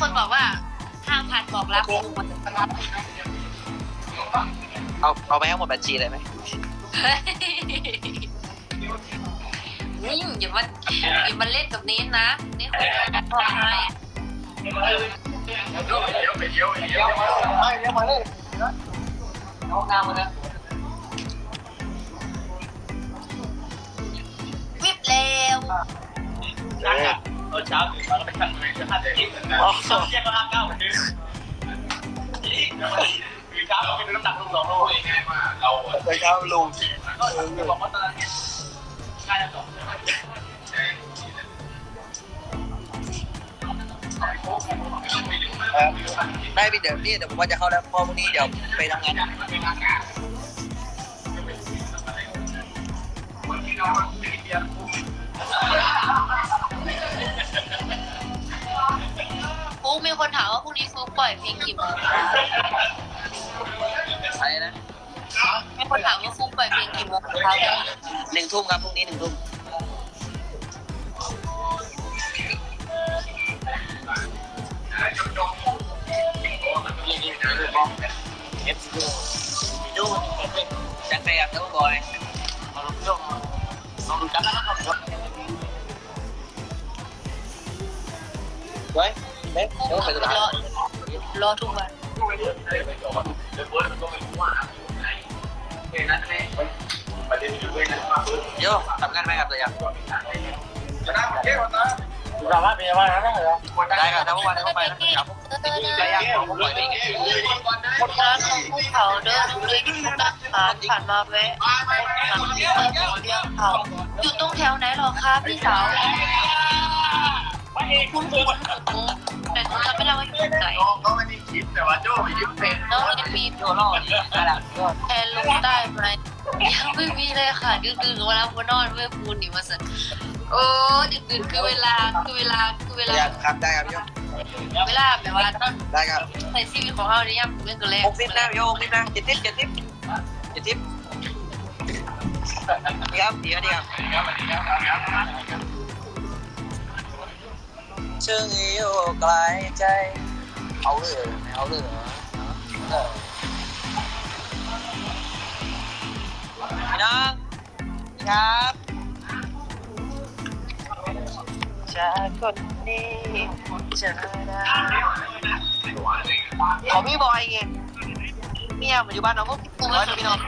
คนบอกว่าห้ามพันบอกรักครูมันเอาเอาไปให้หมดบัญชีเลยไหมเฮ้ยนี่อย่ามาอย่ามาเล่นกับเน้นนะนี่คนจะบอกให้ไม่เดี๋ยวมาเลยเอางามมานะวิบเร็วนั่งอะ ตอนเช้าตื่นมาแล้วไปทำเลยจะห้าเดือนสองเที่ยงก็ห้าเก้าคือนเดิมคือเช้าเราเป็นน้ำหนักลงสองโลง่ายมากเราไปครับลุงก็คือบอกว่าตอนนั้ง่ายจะสองได้พี่เดี๋ยวนี่เดี๋ยวผมว่าจะเข้าแล้วพอพรุ่งนี้เดี๋ยวไปทำงานฟุ๊ก มีคนถามว่าพรุ่งนี้ฟุกปล่อยเพลงกี่โมงอะไรนะมีคนถามว่าฟุกปล่อยเพลงกี่โมงครับหนึ่งทุ่มครับพรุ่งนี้หนึ่งทุ่มเอฟซีดูจักรยานทั้งบอยเราดูเราดูจักรนะครับเฮ้ยเด็กเดี๋ยไปตลาด รอรอทุกวันเดี๋ยวทำงานไหมครับตัวอย่างสามารถเป็นว่านะเหรอได้ครับถ้าเมื่อวานได้เข้าไปนะครับไก่ย่างผมปล่อยไปไงร้านของภูเขาเดินเลยที่มุกดาหารผ่านมาแวะหลังที่เปิดเรียงเขาอยู่ตรงแถวไหนหรอครับพี่สาว คุณคุณแต่ห นูจำไม่ได้ว่าอยู่ตรงไหนก็ไม่ได้คิดแต่ว่าโจ้ไปยืมเพลงน้องยังมีโยโร่นี่อะไรก็แทนลุงได้ไหมยังไม่มีเลยค่ะดึกดื่นเวลาวันนอนเว้ยปูนนี่มาสิโอ้ดึกดื่นคือเวลาคือเวลาคือเวลาอยากครับได้ครับพี่โยเวลาแบบว่าต้องได้ครับใส่ชีวิตของเราเนี่ยยังเป็นกันแรกหกสิบนะพี่โยหกสิบนะเจ็ดสิบเจ็ดสิบเจ็ดสิบดีครับดีครับดีครั บเชิงอยู่ไกลใจ เอาเลยไม่เอาเลยเออพี่น้องครับจากคนนี้จะได้ขอพี่บอยไงเมียมาอยู่บ้านน้องก็กูไม่พี่น้อง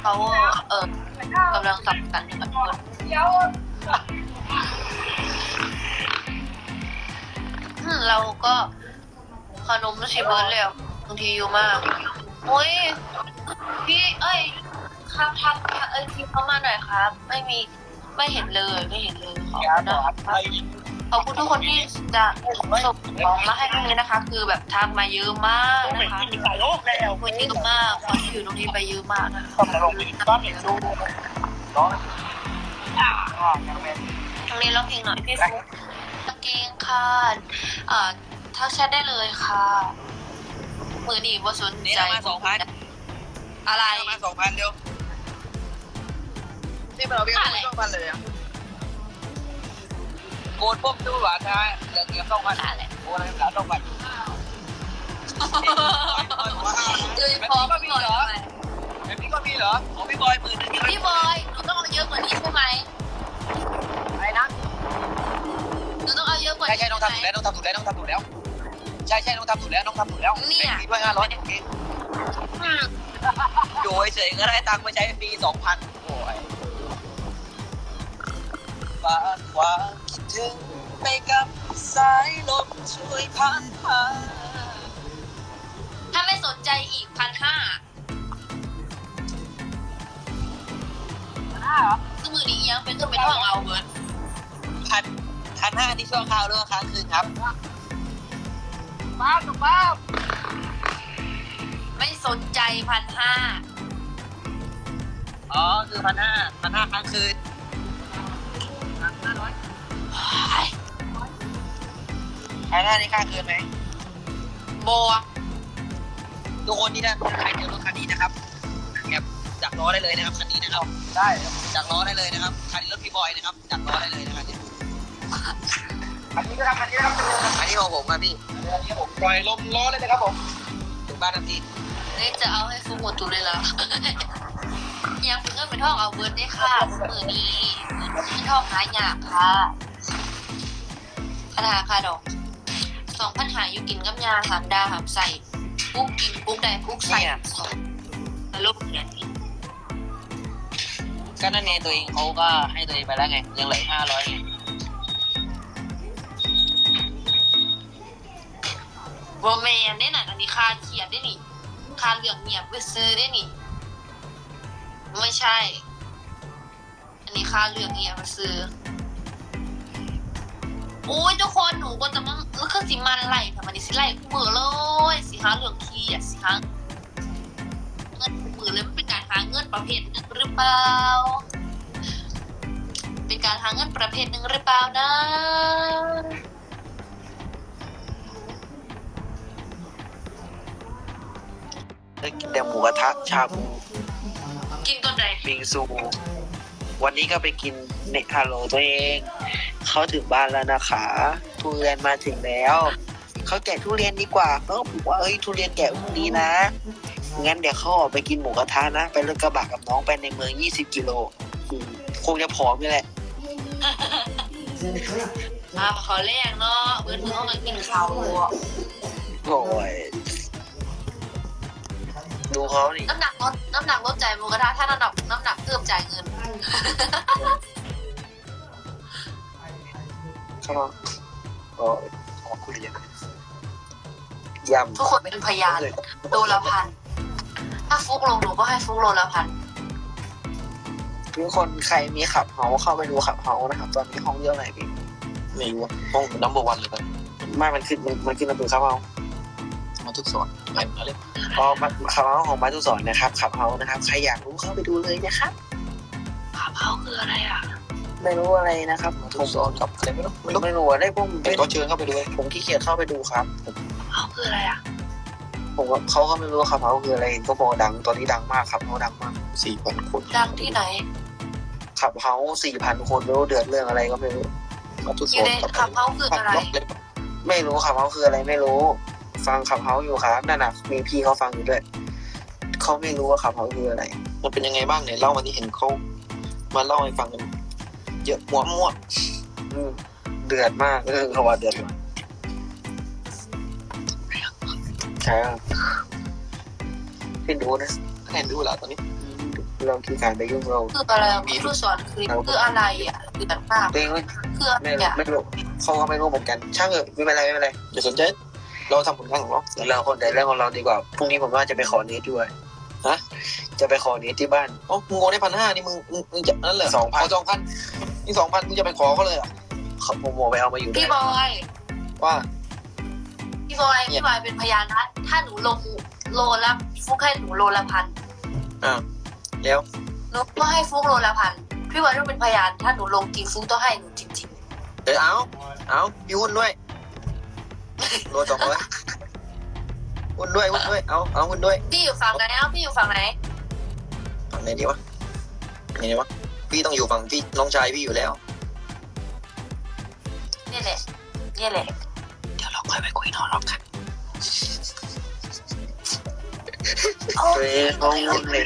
เขาเออกำลังสับกันกับคน เราก็ขนมลูกชิเบิร์ดแล้วบางทีอยู่มากโอ้ยพี่เอ้ยทักทักเอ้ยพี่เข้ามาหน่อยครับ ไม่มีไม่เห็นเลยไม่เห็นเลยขอบคุณนะครับขอบคุณทุกคนที่จะส่งของมาให้ตรงนี้นะคะ คือแบบทักมาเยอะมากนะคะสายโลกแล้วคุยเยอะมากคนที่อยู่ตรงนี้ไปเยอะมากนะคะต้องลงไปบ้านเด็กดูร้อนอ่ายังเป็นตรงนี้ร้องเพลงหน่อยพี่ฟุ๊ก กางเกงค่ะเอ่อทักแชทได้เลยค่ะ มือดีว่าสนนี่ใจเรามาสองพันอะไรเรามาสองพันเร็วนี่เราเรียกสองพันเลยอะโกนปุ๊บดูหวานใช่ไหมเดี๋ยวเดี๋ยวสองพันอะไรโอ้ยสามสองพันโดยเฉพาะพี่บอยแบบนี้ก็มีเหรอของพี่บอยหมื่นหนึ่งพี่บอยหนูต้องเอาเยอะกว่านี้ใช่ไหม เอาเยอะกว่าใช่นี้ใช่น้องทำถูกแล้วน้องทำถูกแล้วน้องทำถูกแล้ว ใช่ใช่น้องทำถูกแล้วน้องทำถูกแล้วปีละห้าร้อยโอเคอืมโดยเฉยก็ได้ตังค์ไปใช้ปีสองพันโอ้ยฝากความคิดถึงไปกับสายลมช่วยพัดพาถ้าไม่สนใจอีกพันห้าคือมือนี้ยังเป็นเครื่องเป็นท่องเอาเบิร์ดพัน พันห้าที่ช่วงข้าวหรือว่าค้างคืนครับบ้านบ้านไม่สนใจพันห้าอ๋อคือพันห้าพันห้าค้างคืนพันห้านี่ค้างคืนไหมโบอะทุกคนที่นะใครเจอรถคันนี้นะครับแอบจับล้อได้เลยนะครับคันนี้นะครับ ได้จับล้อได้เลยนะครับคันนี้รถพี่บอยนะครับจับล้อได้เลยนะครับเนี่ย อันนี้นะครับ อันนี้นะครับอันนี้ของผมครับพี่อันนี้ผมปล่อยลมล้อเลยนะครับผม ถึงบ้านทันทีนี่จะเอาให้ฟุกหมดตุเลยละอยากฝึกเงินเป็นท่องเอาเบิร์ดได้ค่ะมือนี้มือนี้ท่องหาอยากค่ะคาถาคาดอกสองพันหาอยู่กินกับยาหามดาหามใส่ปุ๊กกินปุ๊กได้ปุ๊กใส่สองลูกเนี่ยก็นั่นไงตัวเองเขาก็ให้ตัวเองไปแล้วไง ยังเหลือห้าร้อยไง โรแมนได้หนัอันนี้คาเขียนได้นี่คาเหลืองเงียบไปซื้อได้นี่ ไม่ใช่ อันนี้คาเหลืองเงียบไปซื้อโอ้ยทุกคนหนูก็จะมันมันคือสิมันไหลทำไมนี่สิไหลคู่มือเลยสิหาเหลืองคีอะสิหาเงินคู่มือเลยมันเป็นการหาเงินประเภทหนึ่งหรือเปล่า เป็นการหาเงินประเภทหนึ่งหรือเปล่านะ ได้กินแต่หมูกระทะชาบูกินก่อนใดบิงซู วันนี้ก็ไปกินเนฮัลโหลตัวเอง เขาถึงบ้านแล้วนะคะ ทุเรียนมาถึงแล้ว เขาแกะทุเรียนดีกว่าเขาบอกว่าเอ้ยทุเรียนแกะพรุ่งนี้นะ งั้นเดี๋ยวเขาออกไปกินหมูกระทะนะ ไปรถกระบะกับน้องไปในเมือง 20 กิโลอืมคงจะผอมนี่แหละมาขอแรกเนาะเพื่อนเพื่อนมากินข้าวโอ้ย ดูเขานี่น้ำหนักลดน้ำหนักลดใจหมูกระทะถ้าน้ำหนักน้ำหนักเพิ่มจ่ายเงินเขาบอกโอ้ยขอบคุณเลยยทุกคนเป็นพยานโลละพันถ้าฟุกลงหนูก็ให้ฟุกโลละพันำทุกคนใครมีขับเฮาเข้าไปดูขับเฮานะครับ ตอนนี้ห้องเยอะไหนพี่ไม่รู้ห้องนัมเบอร์วันเลยครับไม่มันขึ้นมันมันขึ้นมาเป็นขับเฮา มาทุกสอนไปมาเลยอ๋อมันขับเฮาของบ้านทุกสอนนะครับขับเฮานะครับใครอยากรู้เข้าไปดูเลยนะครับขาเผาคืออะไรอะไม่รู้อะไรนะครับมาผทุกมสอนกับอะไรไม่รู้ไม่รู้ไม่รู้อะไรพวกผมแต่ก็เชิญเข้าไปดูผมขี้เกียจเข้าไปดูครับเผาคืออะไรอะผมก็เขาก็ไม่รู้ว่าขับเฮาคืออะไรเห็นก็บอกดังตอนนี้ดังมากขับเฮาดังมากสี่พันคนดังที่ไหนขับเฮาสี่พันคนไม่รู้เดือดเรื่องอะไรก็ไม่รู้มาทุกอสยู่อนในกับขาเผาคืออะไร ไม่รู้ขับเฮาคืออะไรไม่รู้ ฟังขับเฮาอยู่ครับนั่นน่ะมีพี่เขาฟังอยู่ด้วยเขาไม่รู้ว่าขับเฮาคืออะไร มันเป็นยังไงบ้างเนี่ยเล่าวันนี้เห็นเขามาเล่าให้ฟังกันเยอะมั่วมั่วอืมเดือดมากเออเขาว่าเดือดมากใช่ครับพี่ดูนะแค่ดูแหละตอนนี้เราคือการไปยุ่งเราคืออะไรอะผู้สอนคือคืออะไรอะเดือดมากตัวเองไม่คืออะไรไม่รู้อะไม่รู้เขาก็ไม่รู้เหมือนกัน ช่างเถอะไม่เป็นไรไม่เป็นไรอย่าสนใจ เราทำผลงานของเราเราคนแต่เรื่องของเราดีกว่าพรุ่งนี้ผมว่าจะไปขอเนทด้วยฮะจะไปขอเนทที่บ้านอ๋อมึงโอนได้พันห้านี่มึงมึงมึงจะนั่นเหรอสองพันสองพันนี่สองพันมึงจะไปขอเขาเลยเหรอะเขาผมโมไปเอามาอยู่ด้วพี่ยบอย ว่า พี่บอยพี่บอยเป็นพยานนะ ถ้าหนูลงโลละฟุกให้หนูโลละพันอ่าแล้วหนูก็ให้ฟุกโลละพันพี่บอยต้องเป็นพยาน ถ้าหนูลงจริงฟุกต้องให้หนูจริงเดี๋ยวเอาเอามีหุ้นด้วย โลสองร้อยหุ้นด้วยหุ้นด้วย เอาเอาหุ้นด้วยๆพี่อยู่ฝั่งไหนเอ้าพี่อยู่ฝั่งไหนฝั่งไหนดีวะไหนดีวะ พี่ต้องอยู่ฝั่งพี่น้องชายพี่อยู่แล้ว นี่แหละนี่แหละ เดี๋ยวเราค่อยไปคุยนอนรอบกันโอ้เฮ้ยเขายุ่งเลย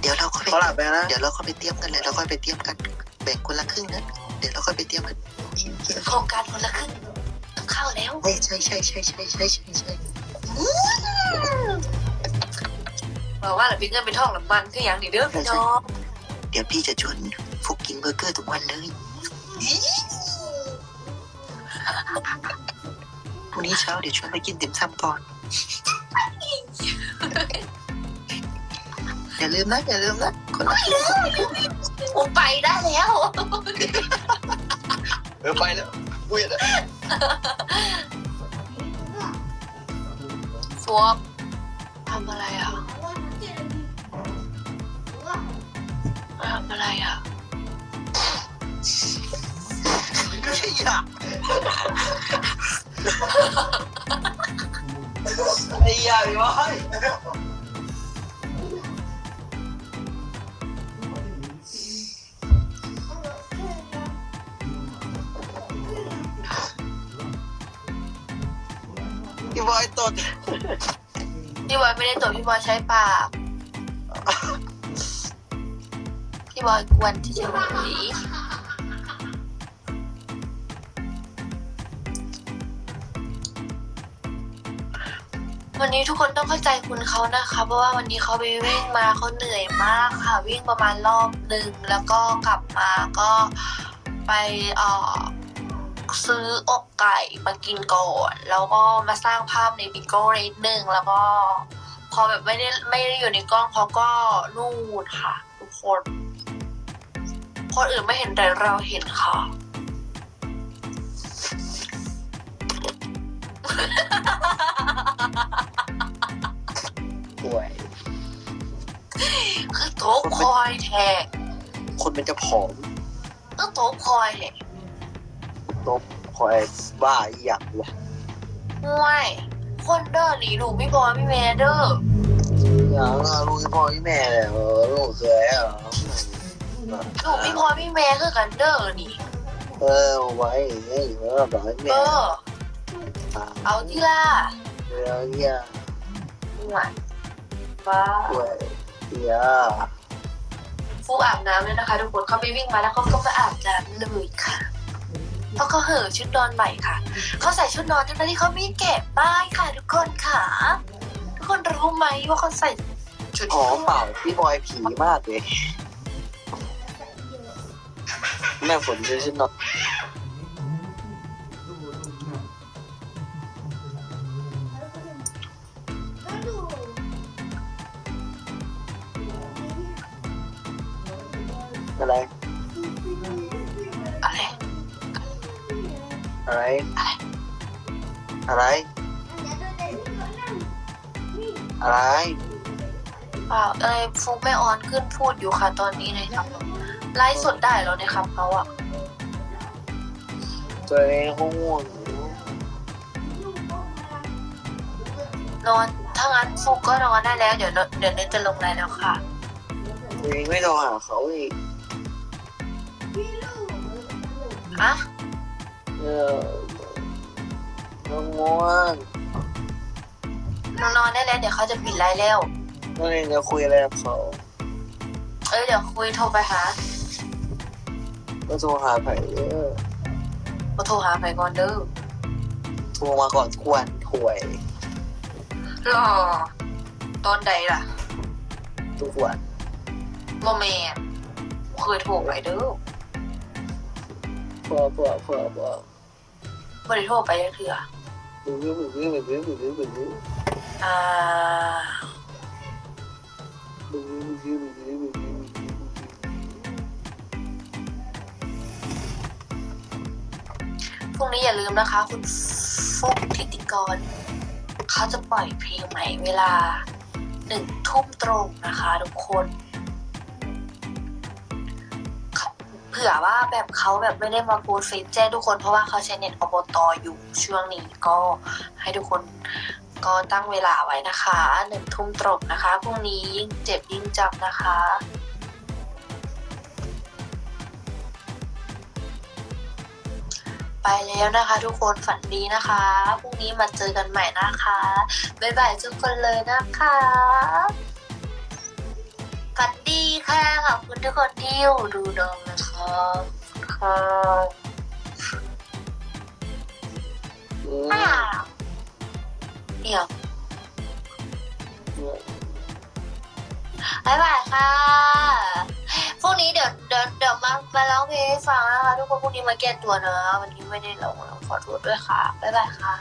เดี๋ยวเราก็ไปเขาหลับไปนะ เดี๋ยวเราก็ไปเตรียมกันเลยเราก็ไปเตรียมกัน แบ่งคนละครึ่งนะ เดี๋ยวเราก็ไปเตรียมกันโครงการคนละครึ่งต้องเข้า แล้วเฮ้ยใช่ใช่ใช่ใช่ใช่ใช่ใช่บอกว่าหลับพี่เงินเป็นท่องหลับมันคืออย่างนี้เด้อพี่น้องเดี๋ยวพี่จะชวนฟุกกินเบอร์เกอร์ทุกวันเลยพรุ่งนี้เช้าเดี๋ยวชวนไปกินติ่มซำก่อน อย่าลืมนะอย่าลืมนะคนละครึ่งผมไปได้แล้ว เออไปแล้วอุ้ย ฟวบทำอะไรอะทำอะไรอะไม่ใช่ยาไอ้ยาพี่วะ บอยตดพี่บอยไม่ได้ตดพี่บอยใช้ปาก พี่บอยกวนที่เฉยวันนี้ทุกคนต้องเข้าใจคุณเขานะคะ เพราะว่าวันนี้เขาไปวิ่งมาเขาเหนื่อยมากค่ะ วิ่งประมาณรอบหนึ่งแล้วก็กลับมาก็ไปเอ่อ ซื้ออกไก่มากินก่อน แล้วก็มาสร้างภาพในบิโก้นิดนึงแล้วก็ พอแบบไม่ได้ไม่ได้อยู่ในกล้องเขาก็นูดค่ะ ทุกคน คนอื่นไม่เห็นแต่เราเห็นค่ะป่วยคือโต๊ะคอยแทกคนมันจะผอมก็โต๊ะคอยแทก ตบคอยบ้าอีหยังวะห่วย คนเด้อหนีลูกพี่บอยพี่แม่เด้ออย่างอะลูกพ่อที่แม่เลยเหรอลูกเคยเหรอลูกพี่พอยพี่แม่คือกันเด้อนี่เออไว้เฮ้ยเออบอกให้เอแม่อเอาที่ล่ะเดี๋ยวเนี่ยห่วยบ้าป่วยเสียฟูอาบน้ำเลยนะคะทุกคนเขาไปวิ่งมาแล้วเขาก็ไปอาบน้ำเลยค่ะ เพราะเขาเห่อะชุดนอนใหม่ค่ะ เขาใส่ชุดนอนทั้งๆที่เขาไม่เก็บป้ายค่ะ ทุกคนค่ะ ทุกคนรู้ไหมว่าเขาใส่ชุดหอมเปล่าพี่บอยผีมากเลย แม่ฝนจะชุดนอนอะไรอะไร อะไรอะไร อะไร เปล่าอะไรฟุกแม่ออนขึ้นพูดอยู่ค่ะตอนนี้เลยครับไลฟ์สดได้แล้วนะครับเขาอะตัวเองคงง่วงนอนถ้างั้นฟุกก็นอนได้แล้ว เดี๋ยวเดี๋ยวเนยจะลงไลน์แล้วค่ะ ตัวเองไม่โทรหาเขาอีกอะ เออน้องง่วงนอนนอนได้แล้ว เดี๋ยวเขาจะปิดไลน์แล้วตัวเองจะคุยอะไรกับเขาเอ้ยเดี๋ยวคุยโทรไปหาก็โทรหาไผ่เออก็โทรหาไปก่อนเด้อโทรมาก่อนทุกวันถวยรอตอนใดล่ะทุกวันโมเมนเคยโทรไปเด้อเพื่อเพื่อเพื่อเพื่อ ไม่ได้โทรไปเถื่อบึ้งบึ้งบึ้งบึ้งบึ้งบึ้งบึ้งบึ้งบึ้งอ่าบึ้งบึ้งบึ้งบึ้งบึ้งพรุ่งนี้อย่าลืมนะคะ คุณฟุกทิติกร เขาจะปล่อยเพลงใหม่เวลาหนึ่งทุ่มตรงนะคะทุกคน ผื่อว่าแบบเขาแบบไม่ได้มาพสต์เฟแจ้งทุกคนเพราะว่าเขาใช้เน็ตอบตอยู่ช่วงนี้ก็ให้ทุกคนก็ตั้งเวลาไว้นะคะหนึ่งทุ่มตรงนะคะพรุ่งนี้ยิ่งเจ็บยิ่งจำนะคะไปแล้วนะคะ ทุกคนฝันดีนะคะ พรุ่งนี้มาเจอกันใหม่นะคะ บ๊ายบายทุกคนเลยนะคะ ฝันดีค่ะขอบคุณทุกคนที่อยู่ดูดองนะคะค่ะอ้าเดี๋ยวบายบายค่ะพรุ่งนี้เดี๋ยวเดี๋ยวเดี๋ยวมามาร้องเพลงให้ฟังนะคะทุกคนพรุ่งนี้มาแก้ตัวเนะวันนี้ไม่ได้ร้องแล้วขอโทษด้วยค่ะบายบายค่ะ